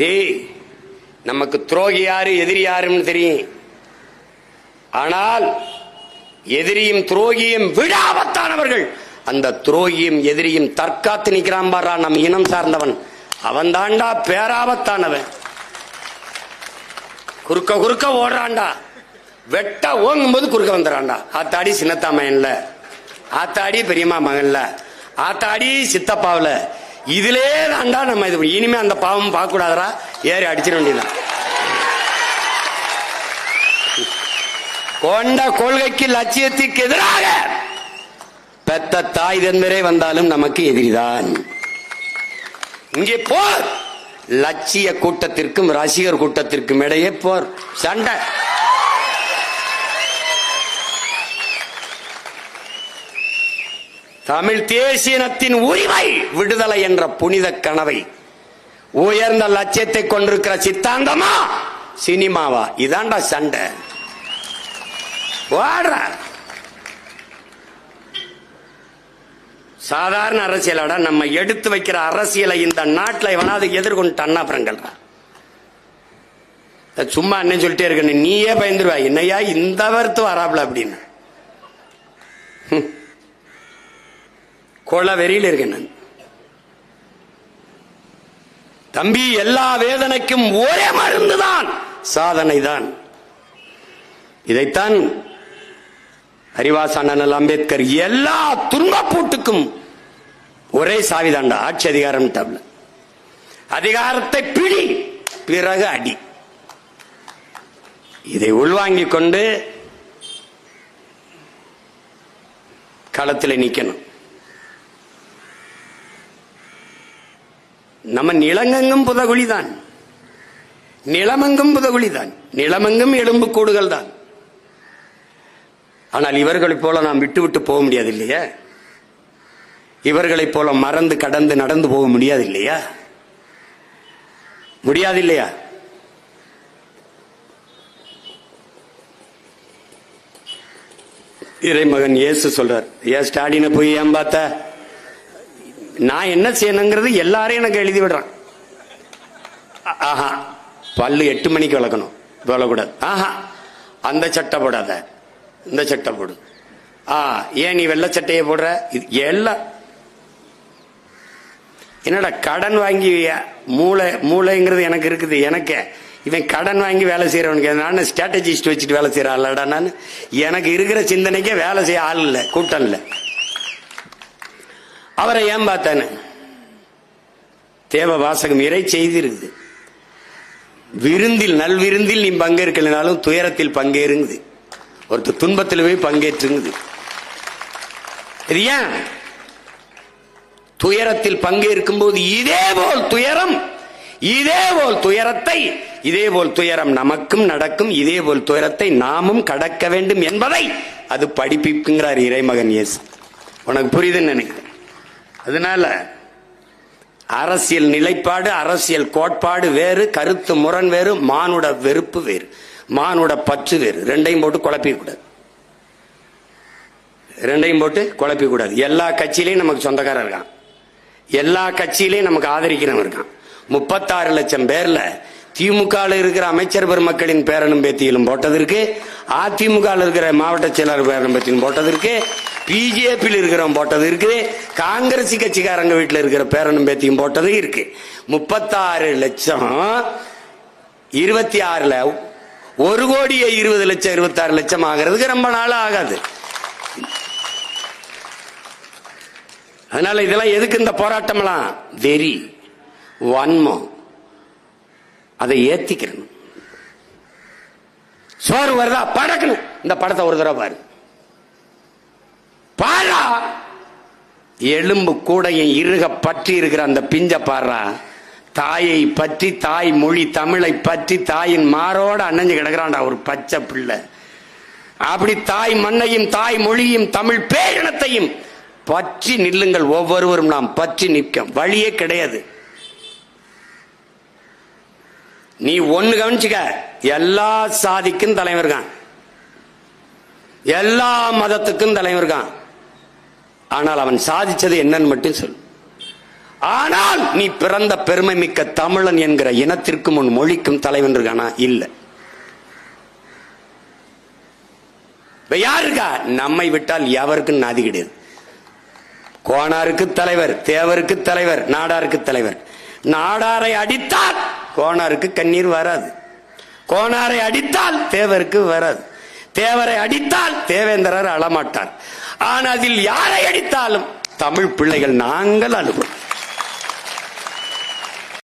டேய் நமக்கு துரோகி யாரு எதிரி யாருன்னு தெரியும். ஆனால் எதிரியும் துரோகியும் விடாபத்தானவர்கள். அந்த துரோகியும் எதிரியும் தற்காத்து நிக்கிறான் பாரா நம் இனம் சார்ந்தவன். அவன் தாண்டா பேராபத்தானவன். குறுக்க குறுக்க ஓடுறான்டா. வெட்ட ஓங்கும் போது குறுக்க வந்துடுறான்டா. ஆத்தாடி சின்னத்தா மகன்ல. ஆத்தாடி பெரியம்மா மகன்ல. ஆத்தாடி சித்தப்பாவில். இதிலே தாண்டா நம்ம இது இனிமே அந்த பாவம் பார்க்க கூடாதரா ஏறி அடிச்சிட வேண்டியதான் கொண்ட கொள்கைக்கு லட்சியத்திற்கு எதிராக பெத்த தாய் தந்தரே வந்தாலும் நமக்கு எதிரிதான். இங்கே போர். லட்சிய கூட்டத்திற்கும் ரசிகர் கூட்டத்திற்கும் இடையே போர். சண்டை. தமிழ் தேசியனத்தின் உரிமை விடுதலை என்ற புனித கனவை. உயர்ந்த லட்சியத்தை கொண்டிருக்கிற சித்தாந்தமா? சினிமாவா? இதாண்டா சண்டை. சாதாரண அரசியலோட நம்ம எடுத்து வைக்கிற அரசியலை இந்த நாட்டில் எவனாவது எதிர்கொண்டு அண்ணாபுரங்கள்ரா சும்மா என்ன சொல்லிட்டே இருக்க நீயே பயந்துருவா. என்னையா இந்த வருத்து வராப்ல அப்படின்னு. கொலை வெறியில் இருக்கேன் நான். தம்பி எல்லா வேதனைக்கும் ஒரே மருந்துதான் சாதனை தான் இதைத்தான் அறிவாசானல் அம்பேத்கர் எல்லா துன்பப்பூட்டுக்கும் ஒரே சாவிதாண்டா ஆட்சி அதிகாரம் அதிகாரத்தை பிடி பிறகு அடி. இதை உள்வாங்கிக் கொண்டு களத்தில் நிற்கணும் நம்ம நிலங்கெங்கும் புதகுழிதான். நிலமெங்கும் புதகுழிதான். நிலமெங்கும் எலும்பு கூடுகள் தான் ஆனால் இவர்களைப் போல நாம் விட்டு விட்டு போக முடியாது இல்லையா இவர்களைப் போல மறந்து கடந்து நடந்து போக முடியாது இல்லையா முடியாது இல்லையா இறைமகன் இயேசு சொல்றார் ஏன் ஸ்டாலினை போய் ஏன் பார்த்த? நான் என்ன செய்யணுங்கிறது எல்லாரும் எனக்கு எழுதி விடுறான். ஆஹா பல்லு எட்டு மணிக்கு விளக்கணும். விளக்கூடாது ஆஹா அந்த சட்டை போடாத. இந்த சட்டை போடு. ஆ ஏன் நீ வெள்ளை சட்டையை போடுற? இது எல்லாம். என்னடா கடன் வாங்கி மூளை மூளைங்கிறது எனக்கு இருக்குது எனக்கு. இவன் கடன் வாங்கி வேலை செய்யறவனுக்கு நான் ஸ்ட்ராட்டஜிஸ்ட் வச்சுட்டு வேலை செய்யறான்லடா நான்? எனக்கு இருக்கிற சிந்தனைக்கே வேலை செய்ய ஆள் இல்லை கூட்டம் இல்லை. அவரை ஏன் பார்த்தானே? தேவ வாசகம் இறை செய்தி இருக்குது விருந்தில் நல்விருந்தில் நீ பங்கேற்கலைனாலும் துயரத்தில் பங்கேறுங்குது. ஒருத்தர் துன்பத்தில் போய் பங்கேற்றுங்குது. இது ஏன்? துயரத்தில் பங்கேற்கும் போது இதே போல் துயரம் இதே போல் துயரத்தை இதே போல் துயரம் நமக்கும் நடக்கும் இதே போல் துயரத்தை நாமும் கடக்க வேண்டும் என்பதை அது படிப்பிப்புங்கிறார் இறைமகன் இயேசு. உனக்கு புரியுதுன்னு நினைக்கிறேன். அதனால அரசியல் நிலைப்பாடு அரசியல் கோட்பாடு வேறு கருத்து முரண் வேறு மானுட வெறுப்பு வேறு மானுட பற்று வேறு. ரெண்டையும் போட்டு குழப்பிக்க கூடாது. ரெண்டையும் போட்டு குழப்பிக்க கூடாது. எல்லா கட்சியிலையும் நமக்கு சொந்தக்காரர் இருக்கான். எல்லா கட்சியிலையும் நமக்கு ஆதரிக்கிறவன் இருக்கான். முப்பத்தாறு லட்சம் பேர்ல திமுக இருக்கிற அமைச்சர் பெருமக்களின் பேரனும் பேத்தியிலும் போட்டதற்கு அதிமுக இருக்கிற மாவட்ட செயலாளர் பேரனும் பேத்தியிலும் போட்டதற்கு பிஜேபியில் இருக்கிறவன் போட்டது இருக்கு. காங்கிரஸ் கட்சிக்காரங்க வீட்டில் இருக்கிற பேரனும் பேத்தியும் போட்டது இருக்கு. முப்பத்தாறு லட்சம். இருபத்தி ஆறுல ஒரு கோடியே இருபது லட்சம் இருபத்தாறு லட்சம் ஆகிறதுக்கு ரொம்ப நாள் ஆகாது. அதனால இதெல்லாம் எதுக்கு இந்த போராட்டம்லாம் வெறி வன்மம். அதை ஏத்திக்கிறணும். சோறு வருதா? படக்கணும் இந்த படத்தை ஒரு தடவை பாரு பாரா எலும்பு கூடையும் இருக பற்றி இருக்கிற அந்த பிஞ்ச பாடுறா தாயை பற்றி தாய் மொழி தமிழை பற்றி தாயின் மாரோட அணைஞ்சு கிடக்குறான்டா ஒரு பச்சை பிள்ளை. அப்படி தாய் மண்ணையும் தாய் மொழியும் தமிழ் பேரினத்தையும் பற்றி நில்லுங்கள். ஒவ்வொருவரும் நாம் பற்றி நிற்க வழியே கிடையாது. நீ ஒன்னு கவனிச்சுக்க. எல்லா சாதிக்கும் தலைவர் எல்லா மதத்துக்கும் தலைவர் ஆனால் அவன் சாதிச்சது என்னன்னு மட்டும் சொல் ஆனால் நீ பிறந்த பெருமை மிக்க தமிழன் என்கிற இனத்திற்கும் உன் மொழிக்கும் தலைவன் இருக்கானா? இல்ல. இப்ப யாருக்கா நம்மை விட்டால் எவருக்கும் நாதி கிடையாது. கோணாருக்கு தலைவர் தேவருக்கு தலைவர் நாடாருக்கு தலைவர். நாடாரை அடித்தால் கோணாருக்கு கண்ணீர் வராது. கோணாரை அடித்தால் தேவருக்கு வராது. தேவரை அடித்தால் தேவேந்திரர் அழமாட்டார். ஆனால் அதில் யாரை அடித்தாலும் தமிழ் பிள்ளைகள் நாங்கள் அழுவோம்